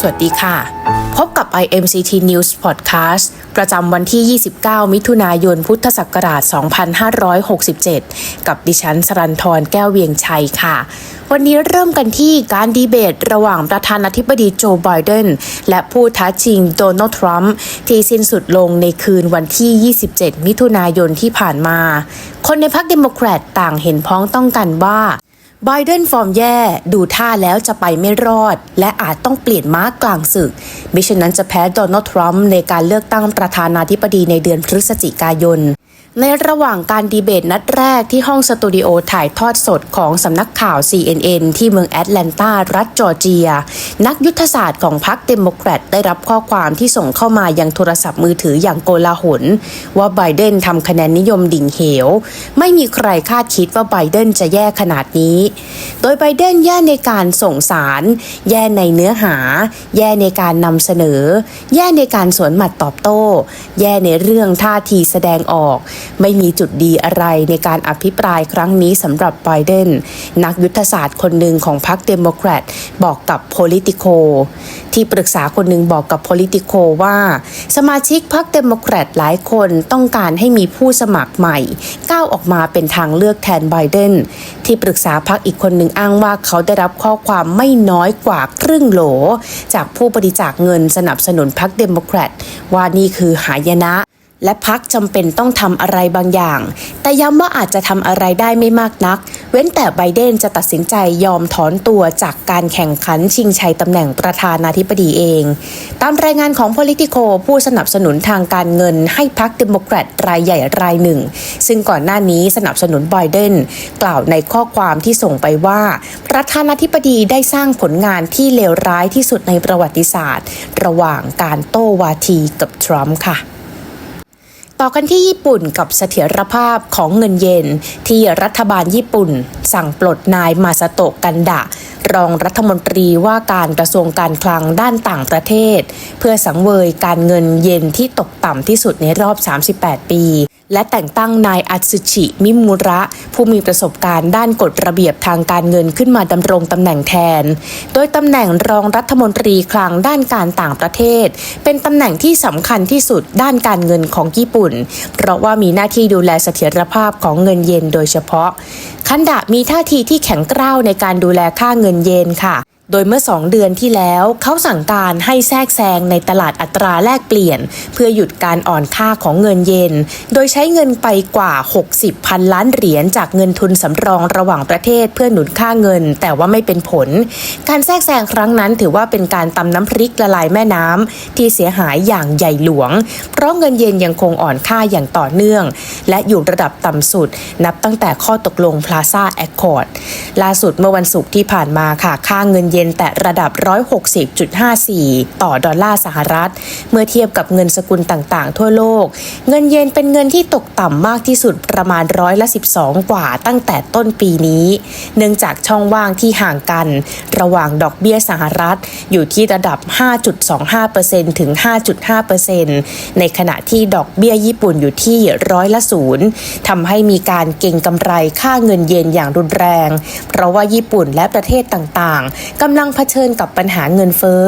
สวัสดีค่ะ พบกับ IMCT News Podcast ประจำวันที่ 29 มิถุนายน พุทธศักราช 2567 กับดิฉันสรันทรแก้วเวียงชัยค่ะ วันนี้เริ่มกันที่การดีเบตระหว่างประธานาธิบดีโจไบเดนและผู้ท้าชิงโดนัลด์ทรัมป์ที่สิ้นสุดลงในคืนวันที่ 27 มิถุนายนที่ผ่านมา คนในพรรคเดโมแครตต่างเห็นพ้องต้องกันว่า ไบเดนฟอร์มแย่ดูท่าแล้วจะไปไม่รอด และอาจต้องเปลี่ยนม้ากลางศึก มิฉะนั้นจะแพ้โดนัลด์ทรัมป์ในการเลือกตั้งประธานาธิบดีในเดือนพฤศจิกายน ในระหว่างการดีเบตนัดแรกที่ห้องสตูดิโอถ่ายทอดสดของสำนักข่าว CNN ที่เมืองแอตแลนตารัฐจอร์เจีย นักยุทธศาสตร์ของพรรคเดโมแครตได้รับข้อความที่ส่งเข้ามายังโทรศัพท์มือถืออย่างโกลาหล ว่าไบเดนทำคะแนนนิยมดิ่งเหว ไม่มีใครคาดคิดว่าไบเดนจะแย่ขนาดนี้ โดยไบเดนแย่ในการส่งสาร แย่ในเนื้อหา แย่ในการนำเสนอ แย่ในการสวนหมัดตอบโต้ แย่ในเรื่องท่าทีแสดงออกไม่มีจุดดีอะไรในการอภิปรายครั้งนี้สำหรับไบเดนนักยุทธศาสตร์คนหนึ่งของพรรคเดโมแครตบอกกับ Politico ที่ปรึกษาคนหนึ่งบอกกับ Politico ว่า สมาชิกพรรคเดโมแครตหลายคนต้องการให้มีผู้สมัครใหม่ ก้าวออกมาเป็นทางเลือกแทนไบเดนที่ปรึกษาพรรคอีกคนหนึ่งอ้างว่าเขาได้รับข้อความไม่น้อยกว่าครึ่งโหล จากผู้บริจาคเงินสนับสนุนพรรคเดโมแครตว่านี่คือหายนะ และพักจำเป็นต้องทำอะไรบางอย่าง แต่ย้ำว่าอาจจะทำอะไรได้ไม่มากนัก เว้นแต่ไบเดนจะตัดสินใจยอมถอนตัวจากการแข่งขันชิงชัยตำแหน่งประธานาธิบดีเอง ตามรายงานของ Politico ผู้สนับสนุนทางการเงินให้พรรคเดโมแครตรายใหญ่รายหนึ่ง ซึ่งก่อนหน้านี้สนับสนุนไบเดนกล่าวในข้อความที่ส่งไปว่า ประธานาธิบดีได้สร้างผลงานที่เลวร้ายที่สุดในประวัติศาสตร์ ระหว่างการโต้วาทีกับทรัมป์ค่ะ ต่อกันที่ญี่ปุ่นกับเสถียรภาพของเงินเยนที่รัฐบาลญี่ปุ่น สั่งปลดนายมาสโตะกันดะ รองรัฐมนตรีว่าการกระทรวงการคลังด้านต่างประเทศ เพื่อสังเวยการเงินเยนที่ตกต่ำที่สุดในรอบ 38 ปี และแต่งตั้งนายอัตสึชิมิมุระ ผู้มีประสบการณ์ด้านกฎระเบียบทางการเงินขึ้นมาดำรงตำแหน่งแทน โดยตำแหน่งรองรัฐมนตรีคลังด้านการต่างประเทศ เป็นตำแหน่งที่สำคัญที่สุดด้านการเงินของญี่ปุ่น เพราะว่ามีหน้าที่ดูแลเสถียรภาพของเงินเยนโดยเฉพาะ คันดะมีท่าทีที่แข็งกร้าวในการดูแลค่าเงินเยนค่ะ โดยเมื่อ 2 เดือนที่แล้วเขาสั่งการให้แทรกแซงในตลาดอัตราแลกเปลี่ยน เพื่อหยุดการอ่อนค่าของเงินเยน โดยใช้เงินไปกว่า 60พันล้านเหรียญจากเงินทุนสำรองระหว่างประเทศเพื่อหนุนค่าเงิน แต่ว่าไม่เป็นผล การแทรกแซงครั้งนั้นถือว่าเป็นการตำน้ำพริกละลายแม่น้ำที่เสียหายอย่างใหญ่หลวง เพราะเงินเยนยังคงอ่อนค่าอย่างต่อเนื่อง และอยู่ระดับต่ำสุด นับตั้งแต่ข้อตกลง Plaza Accord ล่าสุดเมื่อวันศุกร์ที่ผ่านมาค่ะค่าเงินเยนแตะระดับ 160.54 ต่อดอลลาร์สหรัฐ เมื่อเทียบกับเงินสกุลต่างๆ ทั่วโลก เงินเยนเป็นเงินที่ตกต่ำมากที่สุดประมาณร้อยละ 12 กว่าตั้งแต่ต้นปีนี้ เนื่องจากช่องว่างที่ห่างกัน ระหว่างดอกเบี้ยสหรัฐอยู่ที่ระดับ 5.25%ถึง 5.5%ในขณะที่ดอกเบี้ยญี่ปุ่นอยู่ที่ร้อยละศูนย์ทำให้มีการเก็งกำไรค่าเงินเยนอย่างรุนแรง เพราะว่าญี่ปุ่นและประเทศต่างๆกำลังเผชิญกับปัญหาเงินเฟ้อ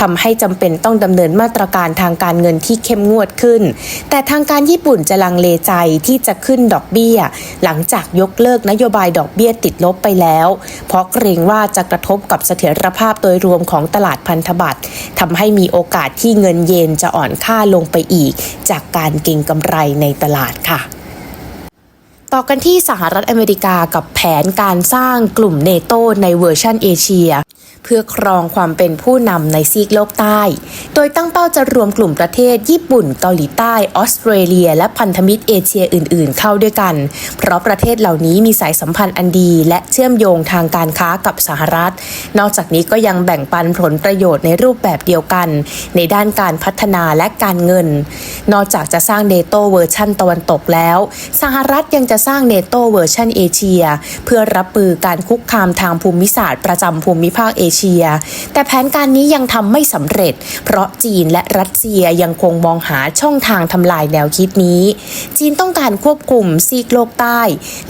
ทำให้จำเป็นต้องดำเนินมาตรการทางการเงินที่เข้มงวดขึ้น แต่ทางการญี่ปุ่นจะลังเลใจที่จะขึ้นดอกเบี้ย หลังจากยกเลิกนโยบายดอกเบี้ยติดลบไปแล้ว เพราะเกรงว่าจะกระทบกับเสถียรภาพโดยรวมของตลาดพันธบัตรทำให้มีโอกาสที่เงินเยนจะอ่อนค่าลงไปอีก จากการเก็งกำไรในตลาดค่ะ ต่อกันที่สหรัฐอเมริกากับแผนการสร้างกลุ่มเนโตในเวอร์ชันเอเชีย เพื่อครองความเป็นผู้นำในซีกโลกใต้ โดยตั้งเป้าจะรวมกลุ่มประเทศญี่ปุ่น เกาหลีใต้ ออสเตรเลีย และพันธมิตรเอเชียอื่น ๆ เข้าด้วยกัน เพราะประเทศเหล่านี้มีสายสัมพันธ์อันดี และเชื่อมโยงทางการค้ากับสหรัฐ นอกจากนี้ก็ยังแบ่งปันผลประโยชน์ในรูปแบบเดียวกัน ในด้านการพัฒนาและการเงิน นอกจากจะสร้างเนโตเวอร์ชันตะวันตกแล้ว สหรัฐยังจะสร้างเนโตเวอร์ชันเอเชีย เพื่อรับมือการคุกคามทางภูมิศาสตร์ประจำภูมิภาคเอเชีย แต่แผนการนี้ยังทำไม่สำเร็จ เพราะจีนและรัสเซียยังคงมองหาช่องทางทำลายแนวคิดนี้ จีนต้องการควบคุมซีกโลกใต้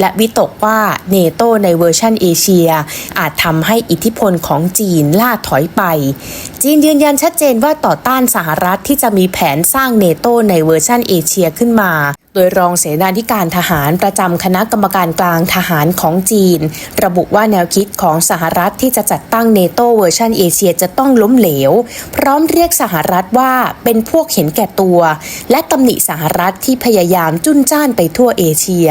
และวิตกว่าเนโตในเวอร์ชันเอเชีย อาจทำให้อิทธิพลของจีนล่าถอยไป จีนยืนยันชัดเจนว่าต่อต้านสหรัฐที่จะมีแผนสร้างเนโตในเวอร์ชันเอเชียขึ้นมา โดยรองเสนาธิการทหารประจำคณะกรรมการกลางทหารของจีน ระบุว่าแนวคิดของสหรัฐที่จะจัดตั้งเนโตเวอร์ชันเอเชียจะต้องล้มเหลว พร้อมเรียกสหรัฐว่าเป็นพวกเห็นแก่ตัว และตำหนิสหรัฐที่พยายามจุนจ้านไปทั่วเอเชีย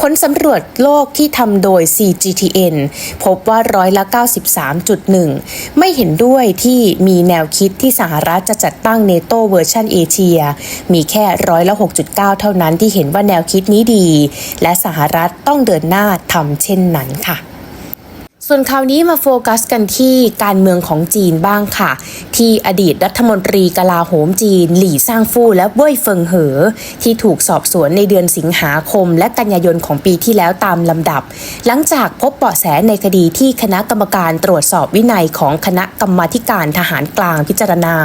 ผลสำรวจโลกที่ทำโดย CGTN พบว่าร้อยละ 93.1 ไม่เห็นด้วยที่มีแนวคิดที่สหรัฐจะจัดตั้งเนโตเวอร์ชันเอเชียมีแค่ร้อยละ 6.9 เท่านั้นนั้นที่เห็นว่าแนวคิดนี้ดี และสหรัฐต้องเดินหน้าทำเช่นนั้นค่ะส่วนคราวนี้มาโฟกัสกันที่การเมืองของจีนบ้างค่ะ ที่อดีตรัฐมนตรีกลาโหมจีน หลี่ซ่างฟู่และเว่ยเฟิงเหอ ที่ถูกสอบสวนในเดือนสิงหาคม และกันยายนของปีที่แล้วตามลำดับ หลังจากพบเบาะแสในคดีที่คณะกรรมการตรวจสอบวินัยของคณะกรรมาการทหารกลางพิจารณา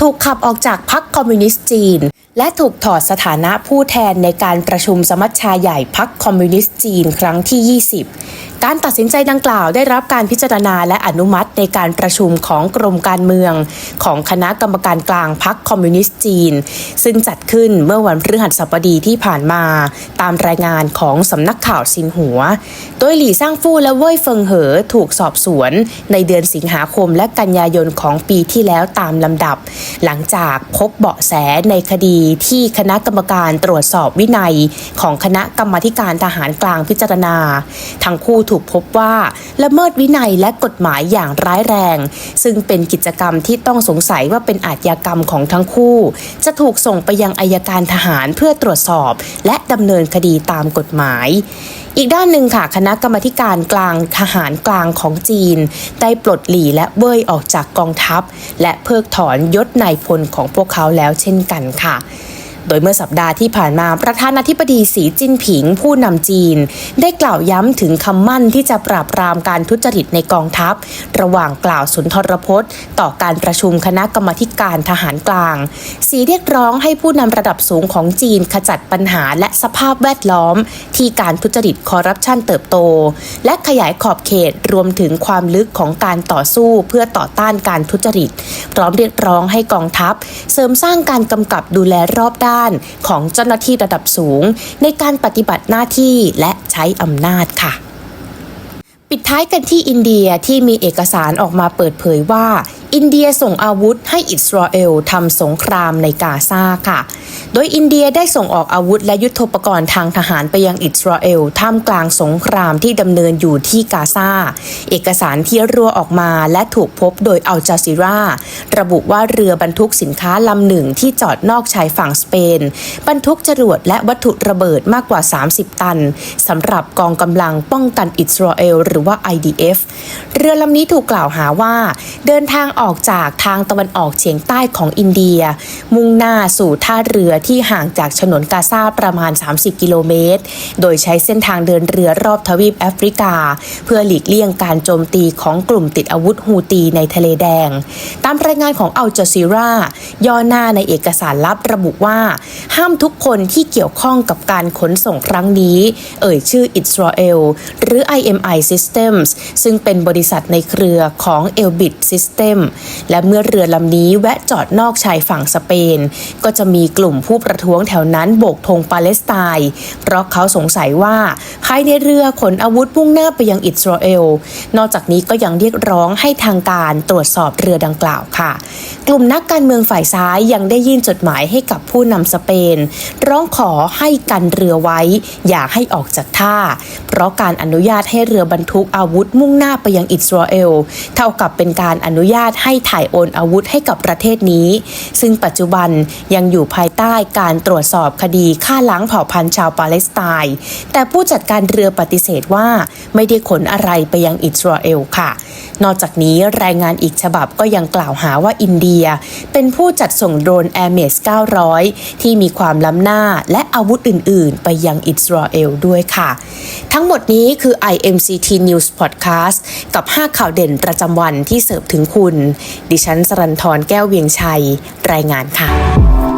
ถูกขับออกจากพรรคคอมมิวนิสต์จีน และถูกถอดสถานะผู้แทนในการประชุมสมัชชาใหญ่พรรคคอมมิวนิสต์จีนครั้งที่ 20 การตัดสินใจดังกล่าวได้รับการพิจารณาและอนุมัติในการประชุมของกรมการเมือง ของคณะกรรมการกลางพรรคคอมมิวนิสต์จีน ซึ่งจัดขึ้นเมื่อวันพฤหัสบดีที่ผ่านมา ตามรายงานของสำนักข่าวซินหัว โดยหลี่ซ่างฟู่และเว่ยเฟิงเหอถูกสอบสวน ในเดือนสิงหาคมและกันยายนของปีที่แล้วตามลำดับ หลังจากพบเบาะแสในคดีที่คณะกรรมการตรวจสอบวินัย ของคณะกรรมาการทหารกลางพิจารณา ทั้งคู่ถูกพบว่าละเมิดวินัยและกฎหมายอย่างร้ายแรง ซึ่งเป็นกิจกรรมที่ต้องสงสัยว่าเป็นอาชญากรรมของทั้งคู่ จะถูกส่งไปยังอายการทหารเพื่อตรวจสอบ และดำเนินคดีตามกฎหมายอีกด้านหนึ่งค่ะ คณะกรรมการกลางทหารกลางของจีน ได้ปลดหลี่และเว่ยออกจากกองทัพ และเพิกถอนยศนายพลของพวกเขาแล้วเช่นกันค่ะ โดยเมื่อสัปดาห์ที่ผ่านมาประธานาธิบดีสีจิ้นผิงผู้นำจีน ได้กล่าวย้ำถึงคำมั่นที่จะปราบปรามการทุจริตในกองทัพ ระหว่างกล่าวสุนทรพจน์ ต่อการประชุมคณะกรรมการทหารกลาง สีเรียกร้องให้ผู้นำระดับสูงของจีนขจัดปัญหาและสภาพแวดล้อม ที่การทุจริตคอร์รัปชันเติบโต และขยายขอบเขตรวมถึงความลึกของการต่อสู้เพื่อต่อต้านการทุจริต พร้อมเรียกร้องให้กองทัพ เสริมสร้างการกำกับดูแลรอบด้านของเจ้าหน้าที่ระดับสูง ในการปฏิบัติหน้าที่และใช้อำนาจค่ะ ปิดท้ายกันที่อินเดียที่มีเอกสารออกมาเปิดเผยว่า อินเดียส่งอาวุธให้อิสราเอลทำสงครามในกาซาค่ะ โดยอินเดียได้ส่งออกอาวุธและยุทโธปกรณ์ทางทหารไปยังอิสราเอลท่ามกลางสงครามที่ดำเนินอยู่ที่กาซา เอกสารที่รั่วออกมาและถูกพบโดยอัลจาซิราระบุว่าเรือบรรทุกสินค้าลำหนึ่งที่จอดนอกชายฝั่งสเปน บรรทุกจรวดและวัตถุระเบิดมากกว่า 30 ตันสำหรับกองกำลังป้องกันอิสราเอลหรือว่า IDF เรือลำนี้ถูกกล่าวหาว่า เดินทางออกออกจากทางตะวันออกเฉียงใต้ของอินเดีย มุ่งหน้าสู่ท่าเรือที่ห่างจากฉนวนกาซาประมาณ 30 กิโลเมตร โดยใช้เส้นทางเดินเรือรอบทวีปแอฟริกา เพื่อหลีกเลี่ยงการโจมตีของกลุ่มติดอาวุธฮูตีในทะเลแดง ตามรายงานของอัลจซีราย่อหน้าในเอกสารลับระบุว่า ห้ามทุกคนที่เกี่ยวข้องกับการขนส่งครั้งนี้ เอ่ยชื่ออิสราเอลหรือ IMI Systems ซึ่งเป็นบริษัทในเครือของ Elbit System และเมื่อเรือลำนี้แวะจอดนอกชายฝั่งสเปน ก็จะมีกลุ่มผู้ประท้วงแถวนั้นโบกธงปาเลสไตน์เพราะเขาสงสัยว่าภายในเรือขนอาวุธมุ่งหน้าไปยังอิสราเอล นอกจากนี้ก็ยังเรียกร้องให้ทางการตรวจสอบเรือดังกล่าวค่ะ กลุ่มนักการเมืองฝ่ายซ้ายยังได้ยื่นจดหมายให้กับผู้นำสเปน ร้องขอให้กันเรือไว้ อย่าให้ออกจากท่า เพราะการอนุญาตให้เรือบรรทุกอาวุธมุ่งหน้าไปยังอิสราเอล เท่ากับเป็นการอนุญาตให้ถ่ายโอนอาวุธให้กับประเทศนี้ ซึ่งปัจจุบันยังอยู่ภายใต้การตรวจสอบคดีฆ่าล้างเผ่าพันธุ์ชาวปาเลสไตน์แต่ผู้จัดการเรือปฏิเสธว่าไม่ได้ขนอะไรไปยังอิสราเอลค่ะ นอกจากนี้รายงานอีกฉบับก็ยังกล่าวหาว่าอินเดีย เป็นผู้จัดส่งโดรน a i r m e s 900 ที่มีความล้ำหน้าและอาวุธอื่น ๆ ไปยังอิสราเอลด้วยค่ะ ทั้งหมดนี้คือ IMCT News Podcast กับ 5 ข่าวเด่นประจำวันที่เสิร์ฟถึงคุณดิฉันสรันทรแก้วเวียงชัย รายงานค่ะ